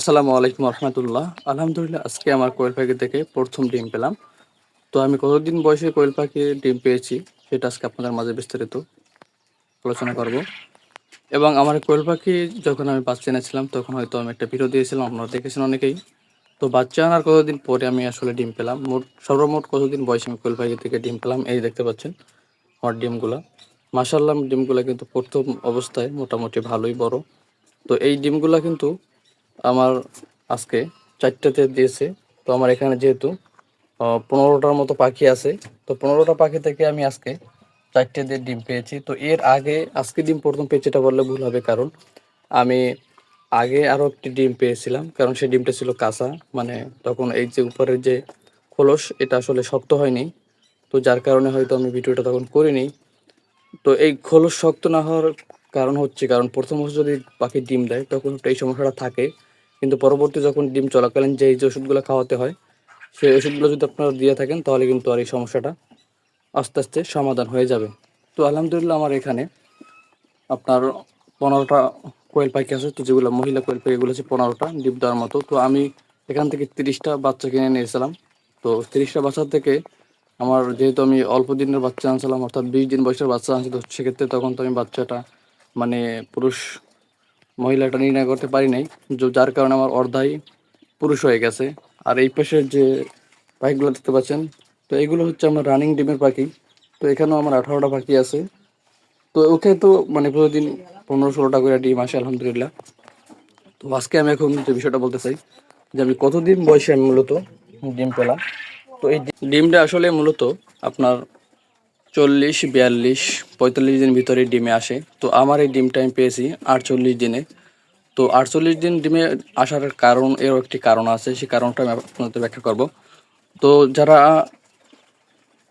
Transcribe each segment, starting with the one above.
আসসালামু আলাইকুম রহমতুল্লাহ। আলহামদুলিল্লাহ, আজকে আমার কোয়েল পাখি থেকে প্রথম ডিম পেলাম। তো আমি কতদিন বয়সে কোয়েল পাখি ডিম পেয়েছি সেটা আজকে আপনাদের মাঝে বিস্তারিত আলোচনা করব। এবং আমার কোয়েল পাখি যখন আমি বাচ্চা এনেছিলাম, তখন হয়তো আমি একটা ভিডিও দিয়েছিলাম, আপনারা দেখেছেন অনেকেই। তো বাচ্চা আনার কতদিন পরে আমি আসলে ডিম পেলাম? মোট, সর্বমোট কতদিন বয়সে আমি কোয়েল পাখি থেকে ডিম পেলাম? এই দেখতে পাচ্ছেন আমার ডিমগুলা। মাসাল্লাম ডিমগুলা কিন্তু প্রথম অবস্থায় মোটামুটি ভালোই বড়। তো এই ডিমগুলা কিন্তু আমার আজকে চারটাতে দিয়েছে। তো আমার এখানে যেহেতু পনেরোটার মতো পাখি আছে। তো পনেরোটা পাখি থেকে আমি আজকে চারটে দিয়ে ডিম পেয়েছি। তো এর আগে, আজকে ডিম প্রথম পেয়েছি এটা বললে ভুল হবে, কারণ আমি আগে আরও একটি ডিম পেয়েছিলাম, কারণ সেই ডিমটা ছিল কাঁচা। মানে তখন এই যে উপরের যে খোলস, এটা আসলে শক্ত হয়নি। তো যার কারণে হয়তো আমি ভিডিওটা তখন করিনি। তো এই খোলস শক্ত না হওয়ার কারণ হচ্ছে, কারণ প্রথম যদি পাখি ডিম দেয়, তখন এই সমস্যাটা থাকে। কিন্তু পরবর্তী যখন ডিম চলাকালীন যে যে ওষুধগুলো খাওয়াতে হয়, সেই ওষুধগুলো যদি আপনারা দিয়ে থাকেন, তাহলে কিন্তু আর এই সমস্যাটা আস্তে আস্তে সমাধান হয়ে যাবে। তো আলহামদুলিল্লাহ আমার এখানে আপনার পনেরোটা কোয়েল পাখি আছে, তো যেগুলো মহিলা কোয়েল পাখি, এগুলো হচ্ছে পনেরোটা ডিম দেওয়ার মতো। তো আমি এখান থেকে তিরিশটা বাচ্চা কিনে নিয়েছিলাম তো তিরিশটা বাচ্চা থেকে আমার যেহেতু আমি অল্প দিনের বাচ্চা আনছিলাম, অর্থাৎ বিশ দিন বয়সের বাচ্চা আনছি, তো সেক্ষেত্রে তখন তো আমি বাচ্চাটা মানে পুরুষ মহিলাটা নির্ণয় করতে পারি নাই যার কারণে আমার অর্ধাই পুরুষ হয়ে গেছে। আর এই পাশের যে পাখিগুলো দেখতে পাচ্ছেন, তো এগুলো হচ্ছে আমার রানিং ডিমের পাখি। তো এখানেও আমার আঠারোটা পাখি আছে। তো ওকে তো মানে প্রতিদিন পনেরো ষোলোটা করে ডিম আসে, আলহামদুলিল্লাহ। তো আজকে আমি এখন যে বিষয়টা বলতে চাই, যে আমি কতদিন বয়সে আমি মূলত ডিম পেলাম? তো এই ডিমটা আসলে মূলত আপনার চল্লিশ, বিয়াল্লিশ, পঁয়তাল্লিশ দিন ভিতরে ডিমে আসে। তো আমার এই ডিমটা আমি পেয়েছি আটচল্লিশ দিনে। তো আটচল্লিশ দিন ডিমে আসার কারণ, এরও একটি কারণ আছে, সেই কারণটা আমি আপনাদের ব্যাখ্যা করব। তো যারা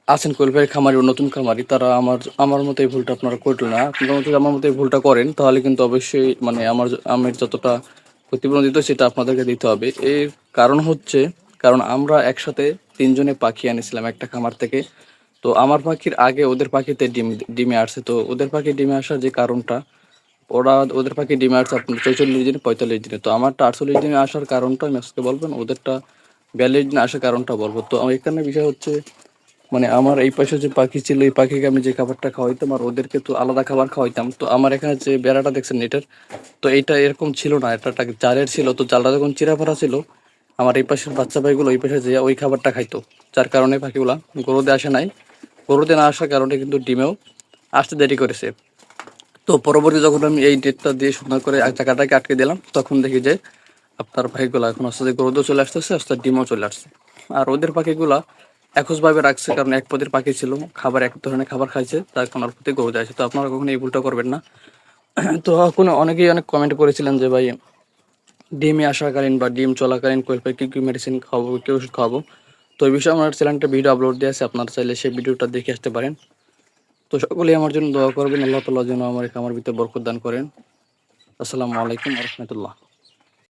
আছেন কোয়েলপাই খামারি ও নতুন খামারি, তারা আমার আমার মতো এই ভুলটা আপনারা করবেন না আপনারা মতো আমার মতো এই ভুলটা করেন, তাহলে কিন্তু অবশ্যই মানে আমার আমার যতটা ক্ষতিপূরণ দিতে সেটা আপনাদেরকে দিতে হবে। এর কারণ হচ্ছে, কারণ আমরা একসাথে তিনজনে পাখি আনিছিলাম একটা খামার থেকে। তো আমার পাখির আগে ওদের পাখিতে ডিম, ডিমে আসছে। তো ওদের পাখি ডিমে আসার যে কারণটা, ওরা ওদের পাখি ডিমে আসছে আপনার চৌচল্লিশ দিনে, পঁয়তাল্লিশ দিনে। তো আমারটা আটচল্লিশ দিনে আসার কারণটা আজকে বলবেন, ওদেরটা বিয়াল্লিশ দিনে আসার কারণটা বলব। তো এখানে বিষয় হচ্ছে মানে আমার এই পাশে যে পাখি ছিল, এই পাখিকে আমি যে খাবারটা খাওয়াইতাম আর ওদেরকে তো আলাদা খাবার খাওয়াইতাম, তো আমার এখানে যে বেড়াটা দেখছেন নেটের তো এইটা এরকম ছিল না, এটা জালের ছিল। তো জালটা যখন চিরাফারা ছিল, আমার এই পাশের বাচ্চা ভাইগুলো ওই পাশে যে ওই খাবারটা খাইতো। যার কারণে পাখিগুলা গরুদে আসে নাই। গরুদে না আসার কারণে কিন্তু ডিমেও আসতে দেরি করেছে। তো পরবর্তী যখন আমি এই ডেটটা দিয়ে সুন্দর করে জায়গাটাকে আটকে দিলাম, তখন দেখি যে আপনার পাখিগুলো এখন আস্তে আস্তে গরুদেও চলে আসতেছে, আস্তে ডিমও চলে আসছে। আর ওদের পাখিগুলা একজভাবে রাখছে, কারণ এক পদের পাখি ছিল, খাবার এক ধরনের খাবার খাইছে, তার কোনার প্রতি গরু যাচ্ছে তো আপনারা কখনো এই ভুলটা করবেন না। তো কোনো অনেকেই অনেক কমেন্ট করেছিলেন যে, ভাই, ডিমে আসাকালীন বা ডিম চলাকালীন কোয়েল পাখি কী মেডিসিন খাওয়াবো কী ওষুধ খাওয়াবো তো এই বিষয়ে আমার চ্যানেলটা ভিডিও আপলোড দিয়ে আছে, আপনারা চাইলে সেই ভিডিওটা দেখে আসতে পারেন। তো সকলেই আমার জন্য দোয়া করবেন, আল্লাহ তাল্লাহ যেন আমার আমার ভিতরে বরকত দান করেন। আসসালামু আলাইকুম রহমতুল্লাহ।